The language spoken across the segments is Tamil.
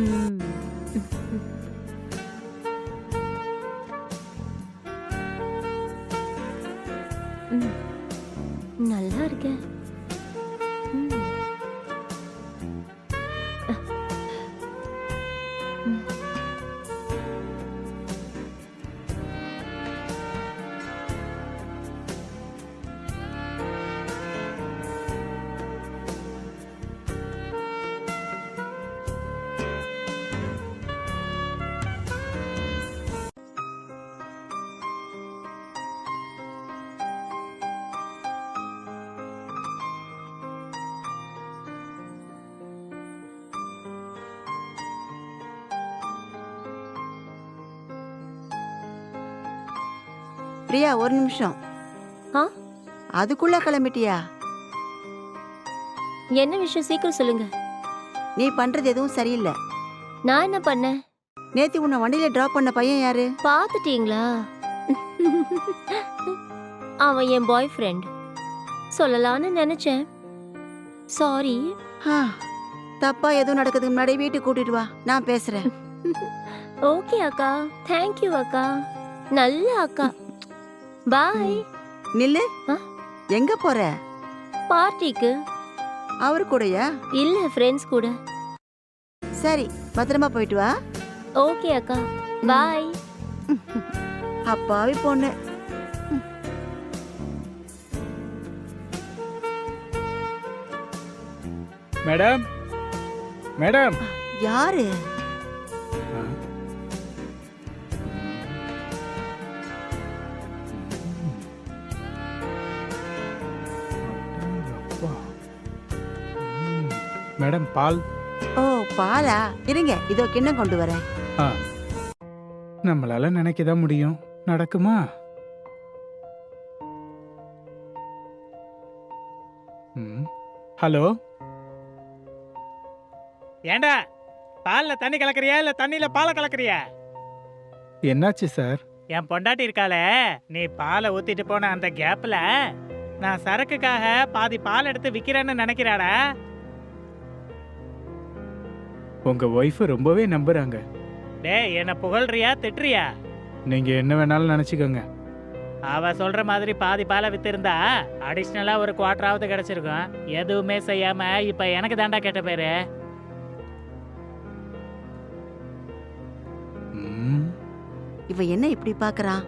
ம். பிரியா ஒரு நிமிஷம். ஆ? அதுக்குள்ள கிளம்பிட்டியா? என்ன விஷயம்? சீக்கிரம் சொல்லுங்க. நீ பண்றது எதுவும் சரியில்லை. நான் என்ன பண்ணேன்? நேத்தி உன்னை வண்டியில டிராப் பண்ண பையன் யாரு? பாத்துட்டீங்களா அவன் என் பாய் ஃப்ரெண்ட் சொல்லலாம்னு நினைச்சேன். சாரி ஆ, தப்பா எதுவும் நடக்கிறதுக்கு முன்னாடி வீட்டுக்கு கூட்டிட்டு வா. நான் பேசுறேன். ஓகே அக்கா. தேங்க்யூ அக்கா. நல்ல அக்கா. பாய். நில்லு? எங்க போற? பார்ட்டிக்கு. அவரு கூடயா? இல்ல ஃப்ரெண்ட்ஸ் கூட. சரி பத்திரமா போயிட்டு வா. ஓகே அக்கா. பாய். அப்பாவி பொண்ணு. மேடம். மேடம். யாரு? மேடம் பால். ஓ பாலா? இருங்க இதோ கிண்ணம் கொண்டு வரேன். ஆ. நம்மளால நினைக்க தான் முடியும். நடக்குமா? ம். ஹலோ? ஏண்டா பால்ல தண்ணி கலக்கறியா இல்ல தண்ணியில பாலை கலக்கறியா? என்னாச்சு சார்? என் பொண்டாட்டி இருக்காளே நீ பாலை ஊத்திட்டு போன அந்த கேப்ல நான் சரக்குக்காக பாதி பால் எடுத்து விக்கிறேன்னு நினைக்கிறாடா? உங்க ஒய்ஃப் ரொம்பவே நம்புறாங்க. டேய் என்ன புகழ்றியா திட்டுறியா? நீங்க என்ன வேணாலும் நினைச்சுக்கோங்க. அவ சொல்ற மாதிரி பாதி பாலை வித்திருந்தா அடிஷ்னலா ஒரு குவார்டராவது கிடைச்சிருக்கும். எதுவுமே செய்யாம இப்ப எனக்கு தாண்டா கேட்ட பேரு? ம். இவ என்ன இப்படி பாக்குறான்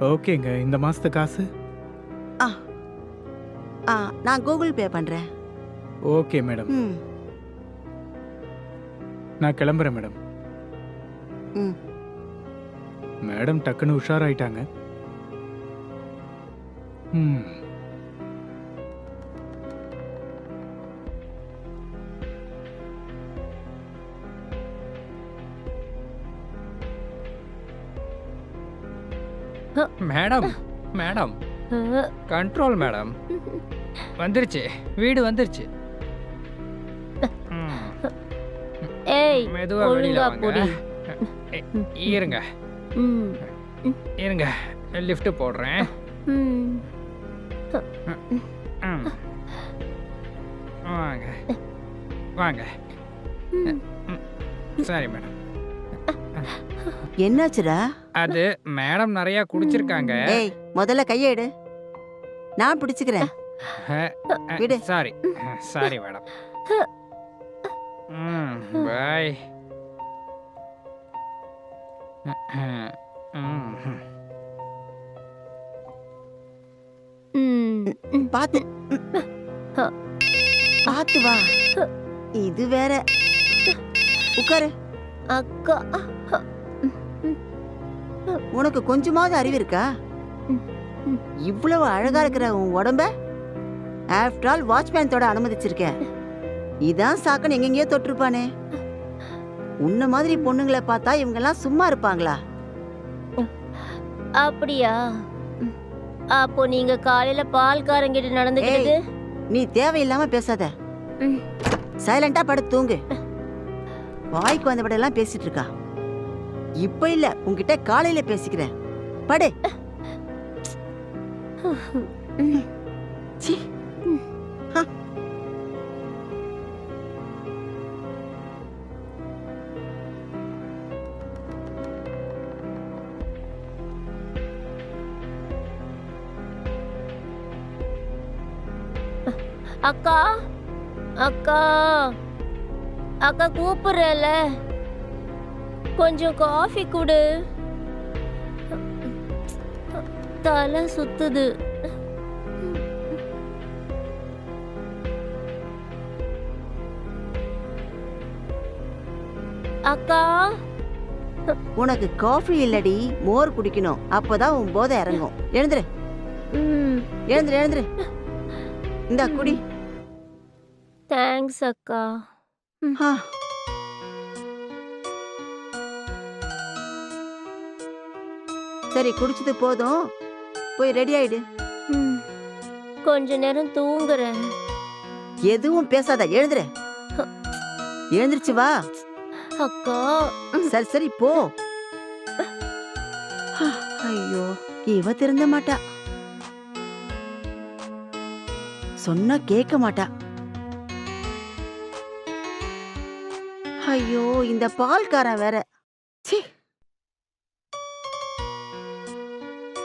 ஓகேங்க இந்த மாசத்து காசு? ஆ. நான் கூகுள் பே பண்றேன். Okay madam. ம். நான் கிளம்புறேன் மேடம். ம். மேடம் டக்குன்னு உஷாராயிட்டாங்க. ம். Madam madam. Control madam. வந்துருச்சு. வீடு வந்துருச்சு. ஏய் மெதுவா வெளியில வாங்க. இருங்க. ம். இருங்க. லிஃப்ட் போடுறேன். வாங்க. வாங்க. சரி மேடம். என்னாச்சுடா? அது மேடம் நிறைய குடிச்சிருக்காங்க. ஏய் முதல்ல கைய எடு. நான் பிடிச்சுக்கிறேன். விடு. சாரி. Sorry madam. ம் பாய். பாத்து. பாத்து வா. இது வேற. உட்காரு அக்கா. உனக்கு கொஞ்சமாவது அறிவு இருக்கா. இவ்வளவு அழகா இருக்கிற உன் உடம்ப ஆஃப்டர் ஆல் வாட்ச்மேன்தோட அனுமதிச்சிருக்கேன். இதான் சாக்குன்னு எங்கெங்கேயோ தொட்டிருப்பானே. உன்ன மாதிரி பொண்ணுங்களை பார்த்தா இவங்கெல்லாம் சும்மா இருப்பாங்களா? அப்படியா. அப்போ நீங்க காலையில பால்காரங்கிட்ட நடந்துக்கிட்டது? நீ தேவையில்லாம பேசாத. சைலண்டா படுத்து தூங்கு. வாய்க்கு வந்தபடியெல்லாம் பேசிட்டு இருக்கா? இப்ப இல்ல உன்கிட்ட காலையில பேசிக்கிறேன். படு. சீ. அக்கா அக்கா அக்கா கூப்பிடுறல கொஞ்சம் காஃபி கொடு. தலை சுத்துது. அக்கா. உனக்கு காஃபி இல்லடி மோர் குடிக்கணும். அப்பதான் உன் போதை இறங்கும். எழுந்துரு. எழுந்துரு எழுந்துரு. இந்தா குடி. தேங்க்ஸ் அக்கா ஆ. சரி குடிச்சது போதும். போய் ரெடி ஆயிடு. ம். கொஞ்ச நேரம் தூங்குறேன் எதுவும் பேசாத எழுந்துரு. எழுந்திருச்சு வா. அக்கா. சரி சரி போ. ஐயோ இவ திருந்த மாட்டா. சொன்னா கேட்க மாட்டா. ஐயோ இந்த பால்காரன் வேற. ச்சீ.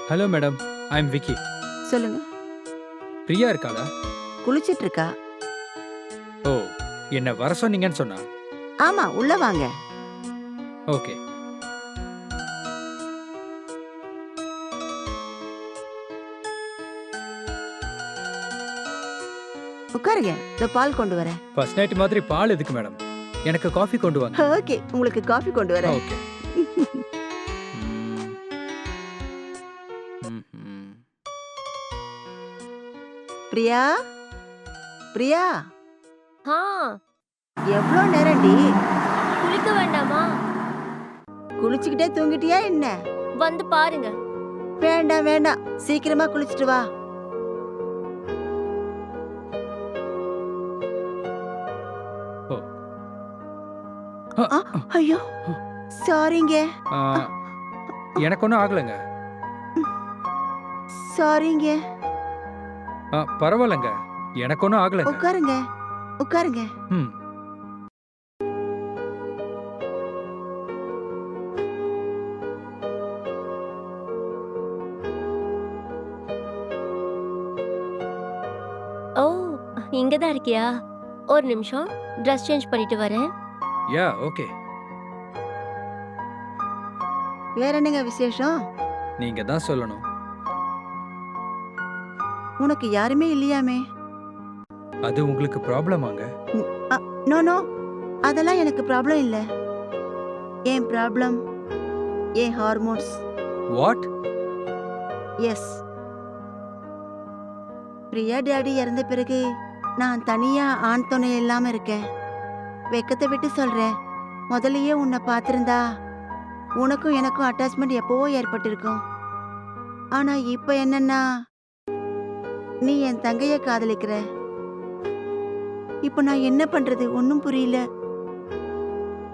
Hello madam I am Vicky சொல்லுங்க. பிரியா இருக்காளா? குளிச்சிட்டு இருக்கா ஓ என்ன வர சொன்னீங்கன்னு சொன்னா? ஆமா உள்ள வாங்க. ஓகே. உட்காருங்க இந்த பால் கொண்டு வரேன். ஃபர்ஸ்ட் நைட் மாதிரி பால் எதுக்கு மேடம் எனக்கு காஃபி கொண்டு வாங்க. ஓகே உங்களுக்கு காஃபி கொண்டு வரேன். ஓகே. பிரியா? பிரியா? ஆ. எவ்வளோ நேரம்டி குளிக்க வேண்டாமா? குளிச்சுக்கிட்டே தூங்கிட்டியா என்ன? வந்து பாருங்க. வேண்டாம் வேண்டாம். சீக்கிரமா குளிச்சுட்டு வா. ஐயோ. சாரிங்க எனக்கு ஒன்றும் ஆகலைங்க. சாரிங்க பரவாயில்லைங்க. எனக்கு ஒன்றும் ஆகலைங்க. உட்காருங்க. உட்காருங்க. ம். ஓ இங்க தான் இருக்கியா? ஒரு நிமிஷம். ட்ரெஸ் சேஞ்ச் பண்ணிட்டு வரேன். Yeah okay. வேற என்னங்க விசேஷம்? நீங்க தான் சொல்லணும். உனக்கு யாருமே இல்லையாமே? அது உங்களுக்கு ப்ராப்ளமாங்க நோ நோ. அதெல்லாம் எனக்கு ப்ராப்ளம் இல்ல. என் problem N hormones what is Priya daddy இறந்த பிறகு நான் தனியா ஆண் துணை இல்லாம இருக்கேன். வெக்கத்தை விட்டு சொல்றேன். முதல்லயே உன்னை பார்த்திருந்தா உனக்கும் எனக்கும் அட்டாச்மெண்ட் எப்பவோ ஏற்பட்டிருக்கும். ஆனா இப்ப என்னன்னா நீ என் தங்கைய காதலிக்கிற. இப்ப நான் என்ன பண்றது? ஒன்னும் புரியல.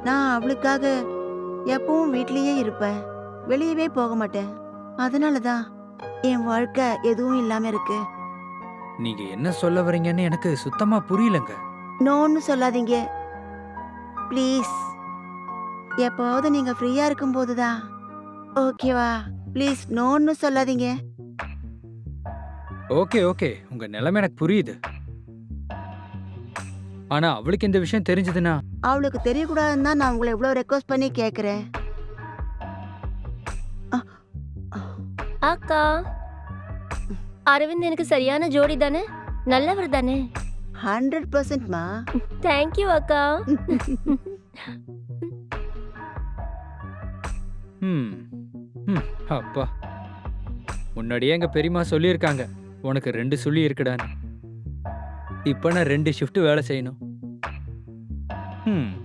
நான் அவளுக்காக எப்பவும் வீட்லயே இருப்பேன். வெளியவே போக மாட்டேன். அதனால தான் என் வாழ்க்கை எதுவும் இல்லாம இருக்கு. நீங்க என்ன சொல்ல வரீங்கன்னு எனக்கு சுத்தமா புரியலங்க. நோன்னு சொல்லாதீங்க. ப்ளீஸ். எப்போவது நீங்க ஃப்ரீயா இருக்கும்போது தான் ஓகேவா? ப்ளீஸ் நோன்னு சொல்லாதீங்க. Okay okay. உங்க நிலைமை எனக்கு புரியுது. ஆனா அவளுக்கு இந்த விஷயம் தெரிஞ்சதுன்னா? அவளுக்கு தெரியக்கூடாதுன்னு தான் நான் உங்களை எவ்வளோ ரெக்வஸ்ட் பண்ணி கேட்குறேன் அக்கா அரவிந்த் எனக்கு சரியான ஜோடி தானே? நல்லவர் தானே? ஹண்ட்ரட் பர்சன்ட்மா தேங்க்யூ அக்கா. ம் ம் அப்பா. முன்னாடியே எங்க பெரியம்மா சொல்லியிருக்காங்க. உனக்கு ரெண்டு சுழி இருக்குடான்னு. இப்போ நான் ரெண்டு ஷிஃப்ட் வேலை செய்யணும். ம்